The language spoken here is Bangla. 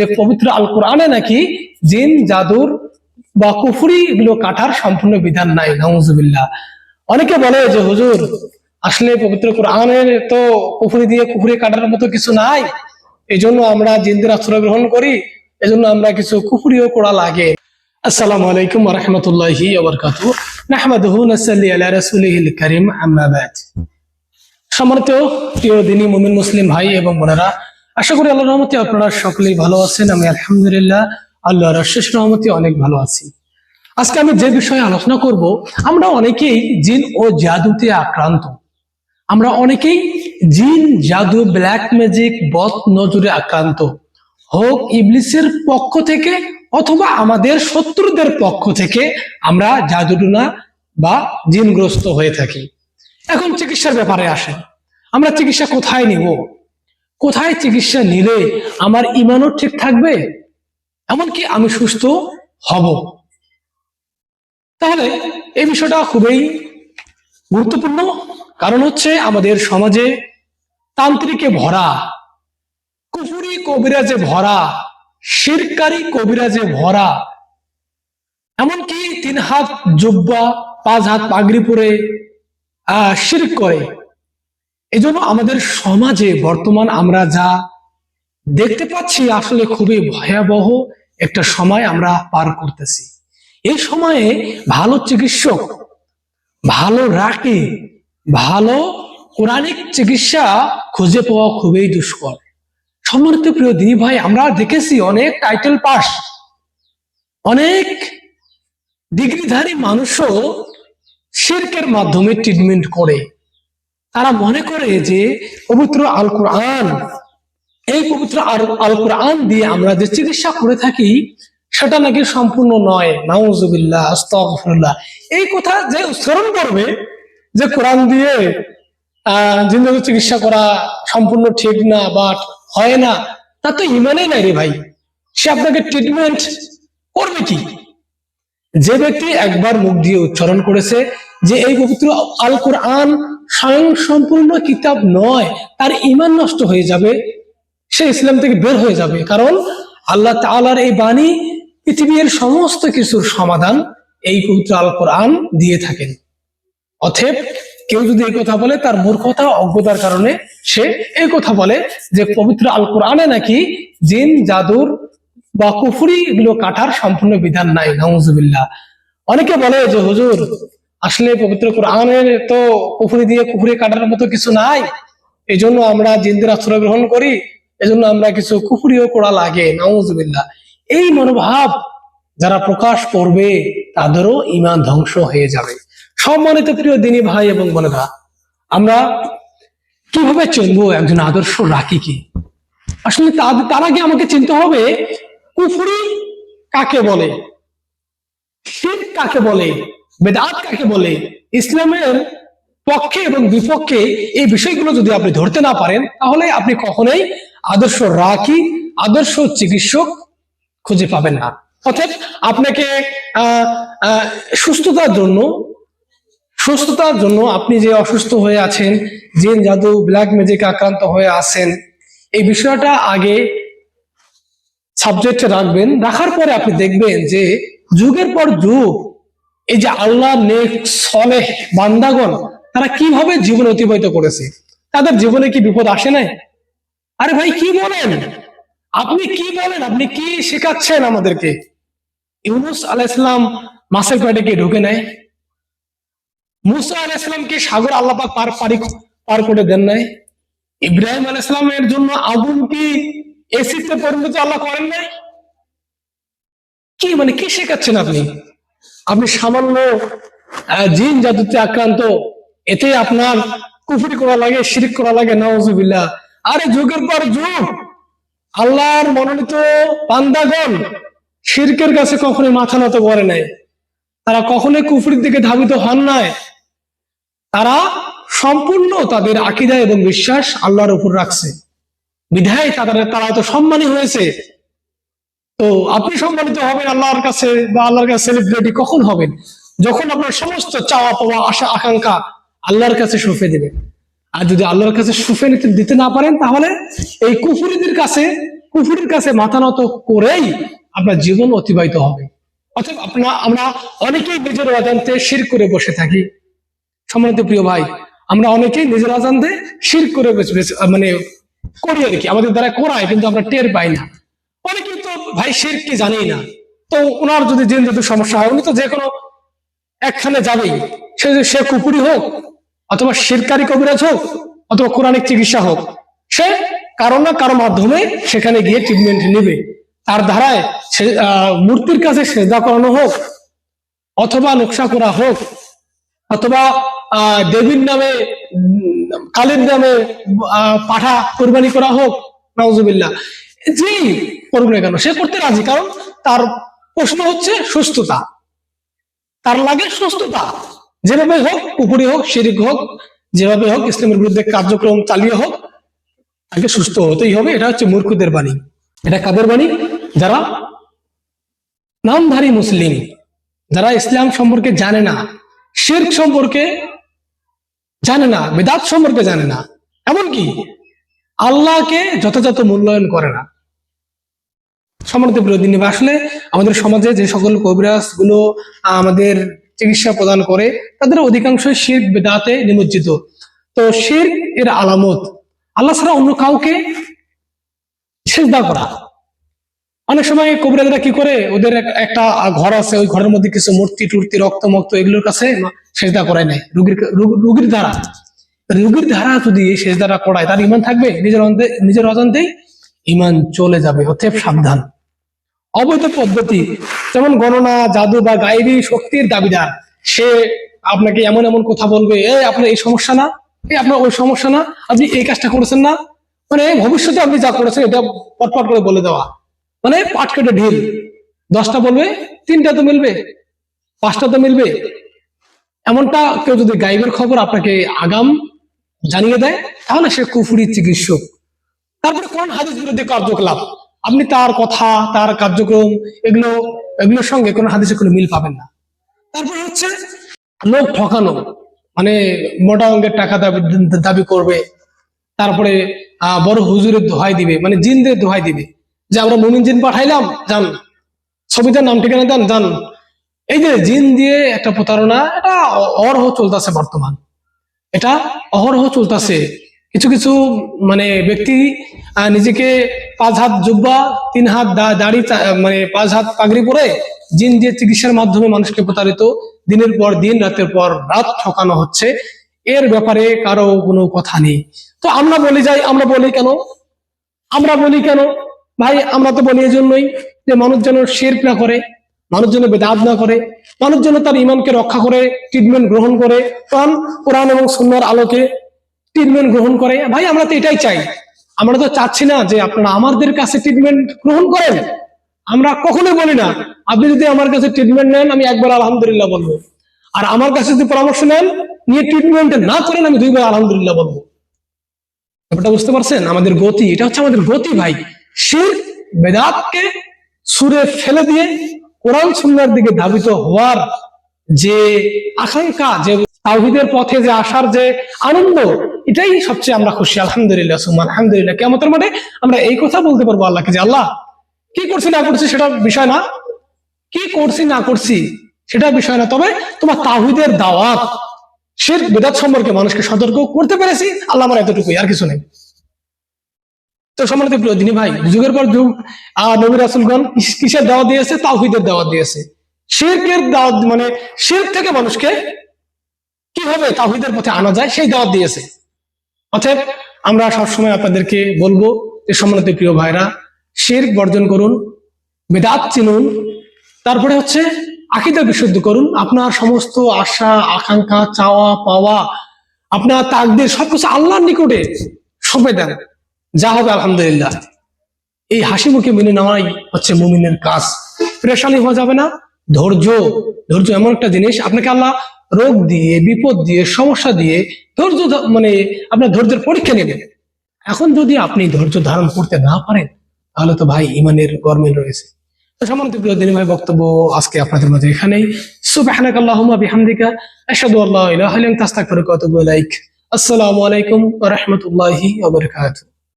যে পবিত্র আল কোরআনে নাকি জিন, জাদুর বা কুফুরি এগুলো কাটার সম্পূর্ণ বিধান নাই নজুবিল্লাহ অনেকে বলে যে, হুজুর, আসলে পবিত্র কোরআনের তো কুফুরি দিয়ে কুফুরি কাটার মতো কিছু নাই। এই জন্য আমরা জিনদের আশ্রয় গ্রহণ করি, এজন্য আমরা কিছু কুফুরিও করা লাগে। আসসালামু আলাইকুম রহমতুল্লাহি ওবরকাতু নাহমাদুহু নাসাল্লি আলা রাসূলিহিল কারীম, আম্মা বাদ। সম্মানিত প্রিয় দিনী মুমিন মুসলিম ভাই এবং বোনেরা আশা করি আল্লাহর রহমতে আপনারা সকলেই ভালো আছেন। আমি আলহামদুলিল্লাহ, আল্লাহর শেষ রহমতে অনেক ভালো আছি। আজকে আমি যে বিষয়ে আলোচনা করব, আমরা অনেকেই জিন ও জাদুতে আক্রান্ত। আমরা অনেকেই জিন, জাদু, ব্ল্যাক ম্যাজিক বদ নজরে আক্রান্ত। হোক ইবলিসের পক্ষ থেকে অথবা আমাদের শত্রুদের পক্ষ থেকে আমরা জাদুটুনা বা জিনগ্রস্ত হয়ে থাকি। এখন চিকিৎসার ব্যাপারে আসেন। আমরা চিকিৎসা কোথায় নিব? কোথায় চিকিৎসা নিলে আমার ইমানও ঠিক থাকবে? এমনকি আমি সুস্থ হব। তাহলে এই বিষয়টা খুবই গুরুত্বপূর্ণ। কারণ হচ্ছে আমাদের সমাজে তান্ত্রিকে ভরা, কুফুরি কবিরাজে ভরা, শিরকারি কবিরাজে ভরা, এমনকি তিন হাত জুব্বা, পাঁচ হাত পাগড়ি পরে, আহ শির করে। এজন্য আমাদের সমাজে বর্তমান আমরা যা দেখতে পাচ্ছি আসলে খুবই ভয়াবহ একটা সময় আমরা পার করতেছি। এই সময়ে ভালো চিকিৎসক, ভালো রাকি ভালো কোরআনিক চিকিৎসা খুঁজে পাওয়া খুবই দুষ্কর। সম্মানিত প্রিয় দিনী ভাই, আমরা দেখেছি অনেক টাইটেল পাস অনেক ডিগ্রিধারী মানুষও শিরকের মাধ্যমে ট্রিটমেন্ট করে। তারা মনে করে যে পবিত্র আল কোরআন এই পবিত্র আল- কোরআন দিয়ে আমরা যে চিকিৎসা করে থাকি, সেটা নাকি সম্পূর্ণ নয়। নাউজুবিল্লাহ এই কথা যে উচ্চারণ করবে, যে কোরআন দিয়ে আহ চিকিৎসা করা সম্পূর্ণ ঠিক না বা হয় না তা তো ইমানেই নাই রে ভাই। সে আপনাকে ট্রিটমেন্ট করবে কি? যে ব্যক্তি একবার মুখ দিয়ে উচ্চারণ করেছে যে এই পবিত্র আল কোরআন স্বয়ং সম্পূর্ণ কিতাব নয়, তার ইমান নষ্ট হয়ে যাবে, সে ইসলাম থেকে বের হয়ে যাবে। কারণ আল্লাহ তাআলার এই বাণী পৃথিবীর সমস্ত কিছুর সমাধান এই পবিত্র আল কোরআন দিয়ে থাকেন। অথেব কেউ যদি এই কথা বলে, তার মূর্খতা, অজ্ঞতার কারণে সে এই কথা বলে যে পবিত্র আল কোরআনে নাকি জিন, জাদুর বা কুফুরি এগুলো কাটার সম্পূর্ণ বিধান নাই নজুবিল্লাহ অনেকে বলে যে, হুজুর আসলে পবিত্র কোরআনের তো কুফুরি দিয়ে কুফুরি কাটার মতো কিছু নাই। এই জন্য আমরা জিন্দের আশ্রয় গ্রহণ করি, এজন্য আমরা কিছু কুফুরিও করা লাগে নজুবিল্লাহ এই মনোভাব যারা প্রকাশ করবে, তাদেরও ইমান ধ্বংস হয়ে যাবে। সম্মানিত প্রিয় দিনী ভাই এবং বোনেরা, আমরা কীভাবে চিনবো একজন আদর্শ রাখি কি? আসলে তার আগে আমাকে চিনতে হবে, কুফুরি কাকে বলে? শির কাকে বলে? বেদাত কাকে বলে? ইসলামের পক্ষে এবং বিপক্ষে এই বিষয়গুলো যদি আপনি ধরতে না পারেন, তাহলে আপনি কখনোই আদর্শ রাখি, আদর্শ চিকিৎসক খুঁজে পাবেন না। অর্থাৎ আপনাকে সুস্থতার জন্য সুস্থতার জন্য আপনি যে অসুস্থ হয়ে আছেন, জিন জাদু, ব্ল্যাক ম্যাজিক আক্রান্ত হয়ে আছেন, এই বিষয়টা আগে সাবজেক্টে রাখবেন। রাখার পরে আপনি দেখবেন যে যুগের পর যুগ এই যে আল্লাহ নেক, সলেহ বান্দাগণ, তারা কীভাবে জীবন অতিবাহিত করেছে? তাদের জীবনে কি বিপদ আসে নাই? আরে ভাই, কি বলেন? আপনি কি বলেন? আপনি কি শেখাচ্ছেন আমাদেরকে? ইউনুস আলাইসালাম মাসের পেটে কি ঢুকে নেয় মুসা আলাইসালামকে সাগর আল্লাপাক পার পারি পার করে দেন নাই। ইব্রাহিম আলাইসালামের জন্য আগুন কি এসিতে পরিণত আল্লাহ করেন নাই? কি মানে কি শেখাচ্ছেন আপনি? আপনি সামান্য জিন জাদুতে আক্রান্ত, এতে আপনার কুফরি করা লাগে, শিরিক করা লাগে নওয়াজুবিল্লাহ আরে যুগের পর যুগ, আল্লাহর মনোনীত পান্দাগণ শিরকের কাছে কখনোই মাথা নত করে নাই। তারা কখনোই কুফরির দিকে ধাবিত হন নাই। তারা সম্পূর্ণ তাদের আকিদা এবং বিশ্বাস আল্লাহর উপর রাখছে। বিধায় তাদের তারা তো সম্মানী হয়েছে। তো আপনি সম্মানিত হবেন, আল্লাহর কাছে বা আল্লাহর কাছে সেলিব্রিটি কখন হবেন? যখন আপনার সমস্ত চাওয়া পাওয়া, আশা, আকাঙ্ক্ষা আল্লাহর কাছে সুফে দেবেন আর যদি আল্লাহর কাছে সুফে দিতে না পারেন, তাহলে এই কুফুরিদের কাছে, কুফুরের কাছে মাথা নত করেই আপনার জীবন অতিবাহিত হবে। অথবা আপনার আমরা অনেকেই নিজের অজান্তে শির করে বসে থাকি। সম্মানিত প্রিয় ভাই, আমরা অনেকেই নিজের অজান্তে শির করে মানে করি আর কি। আমাদের দ্বারা করায়, কিন্তু আমরা টের পাই না। অনেকেই ভাই শির কি জানেই না। তো ওনার যদি জিন যদি সমস্যা হয়, উনি তো যে কোনো একখানে যাবেই। সে সে কুপুরি হোক, অথবা শিরকারী কবিরাজ হোক, অথবা কোরআনিক চিকিৎসা হোক, সে কারও না কারও মাধ্যমে সেখানে গিয়ে ট্রিটমেন্ট নেবে। তার ধারায় সে মূর্তির কাছে সেজদা করানো হোক, অথবা নকশা করা হোক, অথবা দেবীর নামে কালীর নামে পাঠা কোরবানি করা হোক নওজুবিল্লাহ যেই করুক না কেন? সে করতে রাজি, কারণ তার প্রশ্ন হচ্ছে সুস্থতা। তার লাগে সুস্থতা। যেভাবে হোক পুকুরি হোক, শিরিক হোক, যেভাবে হোক, ইসলামের বিরুদ্ধে কার্যক্রম চালিয়ে হোক আগে সুস্থ হতেই হবে। এটা হচ্ছে মূর্খদের বাণী। এটা কাদের বাণী? যারা নামধারী মুসলিম, যারা ইসলাম সম্পর্কে জানে না, শির্ক সম্পর্কে জানে না, বেদাত সম্পর্কে জানে না। এমনকি আল্লাহকে যথাযথ মূল্যায়ন করে না। সম্মানিত বিরোধী আসলে আমাদের সমাজে যে সকল কবিরাজগুলো আমাদের চিকিৎসা প্রদান করে, তাদের অধিকাংশ শির্ক বেদাতে নিমজ্জিত। তো শির্ক এর আলামত, আল্লাহ ছাড়া অন্য কাউকে সেজদা করা। অনেক সময় কবিরাজরা কি করে, ওদের একটা ঘর আছে, ওই ঘরের মধ্যে কিছু মূর্তি টুর্তি রক্ত মক্ত এগুলোর কাছে সেজদা করায় নাই রুগীর রুগীর দ্বারা। রুগীর ধারা যদি এই সেজদাটা করায়, তার ইমান থাকবে? নিজের নিজের অজান্তেই ইমান চলে যাবে, অতএব সাবধান। অবৈধ পদ্ধতি, যেমন গণনা, জাদু বা গায়েবী শক্তির দাবিদার, সে আপনাকে এমন এমন কথা বলবে, এ, আপনার এই সমস্যা না এই আপনার ওই সমস্যা না, আপনি এই কাজটা করেছেন না। মানে ভবিষ্যতে আপনি যা করেছেন, এটা পটপট করে বলে দেওয়া। মানে পাট কেটে ঢিল। দশটা বলবে, তিনটা তো মিলবে, পাঁচটা তো মিলবে। এমনটা কেউ যদি গাইবের খবর, আপনাকে আগাম জানিয়ে দেয়, তাহলে সে কুফুরি চিকিৎসক। তারপরে কোন হাদিস বিরোধী কার্যকলাপ। আপনি তার কথা, তার কার্যক্রম, এগুলো, এগুলোর সঙ্গে কোনো হাদিসে কোনো মিল পাবেন না। তারপরে হচ্ছে, লোক ঠকানো মানে মোটা অঙ্কের টাকা দাবি দাবি করবে, তারপরে বড় হুজুরের দোহাই দিবে মানে জিনদের দোহাই দিবে, যে আমরা মুমিন জিন পাঠাইলাম, যান। ছবিটার নাম, ঠিকানা দেন, যান। এই যে জিন দিয়ে একটা প্রতারণা, এটা অর্হ চলতেছে বর্তমান। এটা অহরহ চলতেছে। কিছু কিছু মানে ব্যক্তি নিজেকে পাঁচ হাত জুব্বা, তিন হাত দাড়ি মানে পাঁচ হাত পাগড়ি পরে জিন দিয়ে চিকিৎসার মাধ্যমে মানুষকে প্রতারিত। দিনের পর দিন, রাতের পর রাত ঠকানো হচ্ছে। এর ব্যাপারে কারও কোনো কথা নেই। তো আমরা বলি যাই, আমরা বলি কেন? আমরা বলি কেন? ভাই, আমরা তো বলি এই জন্যই যে মানুষ যেন শের না করে। মানুষ যেন বেদাত না করে মানুষ যেন তার ইমানকে রক্ষা করে ট্রিটমেন্ট গ্রহণ করে কারণ কোরআন এবং সুন্নার আলোকে ট্রিটমেন্ট গ্রহণ করে। ভাই, আমরা তো এটাই চাই। আমরা তো চাচ্ছি না যে আপনারা আমাদের কাছে ট্রিটমেন্ট গ্রহণ করেন। আমরা কখনোই বলি না, আপনি যদি আমার কাছে ট্রিটমেন্ট নেন, আমি একবার আলহামদুলিল্লাহ বলব। আর আমার কাছে যদি পরামর্শ নেন, নিয়ে ট্রিটমেন্ট না করেন, আমি দুইবার আলহামদুলিল্লাহ বলব। ব্যাপারটা বুঝতে পারছেন? আমাদের গতি, এটা হচ্ছে আমাদের গতি ভাই। শির, বেদাতকে সুরে ফেলে দিয়ে কোরআন সুন্নার দিকে ধাবিত হওয়ার যে আকাঙ্ক্ষা, যে তাওহিদের পথে যে আসার যে আনন্দ, এটাই সবচেয়ে আমরা খুশি। আলহামদুলিল্লাহ সুমান আলহামদুলিল্লাহ। কেমতের মাঠে আমরা এই কথা বলতে পারব আল্লাহকে যে, আল্লাহ, কি করছি, না করছি সেটা বিষয় না। কি করছি, না করছি সেটা বিষয় না। তবে তোমার তাহিদের দাওয়াত সে বেদাত সম্পর্কে মানুষকে সতর্ক করতে পেরেছি। আল্লাহ আমার এতটুকুই, আর কিছু নেই। তো সম্মানিত প্রিয় দিনী ভাই, যুগের পর যুগ আহ নবী রাসুলগণ কিসের দাওয়াত দিয়েছে? তাহিদের দাওয়াত দিয়েছে। শিরকের দাওয়াত মানে শির থেকে মানুষকে কীভাবে তাহিদের পথে আনা যায়, সেই দাওয়াত দিয়েছে। অতএব আমরা সবসময় আপনাদেরকে বলব যে, সম্মানিত প্রিয় ভাইরা, শির বর্জন করুন, বেদাত চিনুন, তারপরে হচ্ছে আকিদা বিশুদ্ধ করুন। আপনার সমস্ত আশা, আকাঙ্ক্ষা, চাওয়া, পাওয়া, আপনার তাকদের সবকিছু আল্লাহর নিকটে সঁপে দেন। যা হবে আলহামদুলিল্লাহ। এই হাসি মুখে মেনে নেওয়াই হচ্ছে মুমিনের কাজ। প্রেশানি হওয়া যাবে না। ধৈর্য ধৈর্য এমন একটা জিনিস, আপনাকে আল্লাহ রোগ দিয়ে, বিপদ দিয়ে, সমস্যা দিয়ে ধৈর্য মানে আপনার ধৈর্যের পরীক্ষা নেবেন। এখন যদি আপনি ধৈর্য ধারণ করতে না পারেন, তাহলে তো ভাই ইমানের গরমিল রয়েছে। সম্মানিত প্রিয় দিনী ভাই, বক্তব্য আজকে আপনাদের মাঝে এখানেই। সুবহানাক আল্লাহুম্মা বিহামদিকা, আশহাদু আসসালামু আলাইকুম ওয়া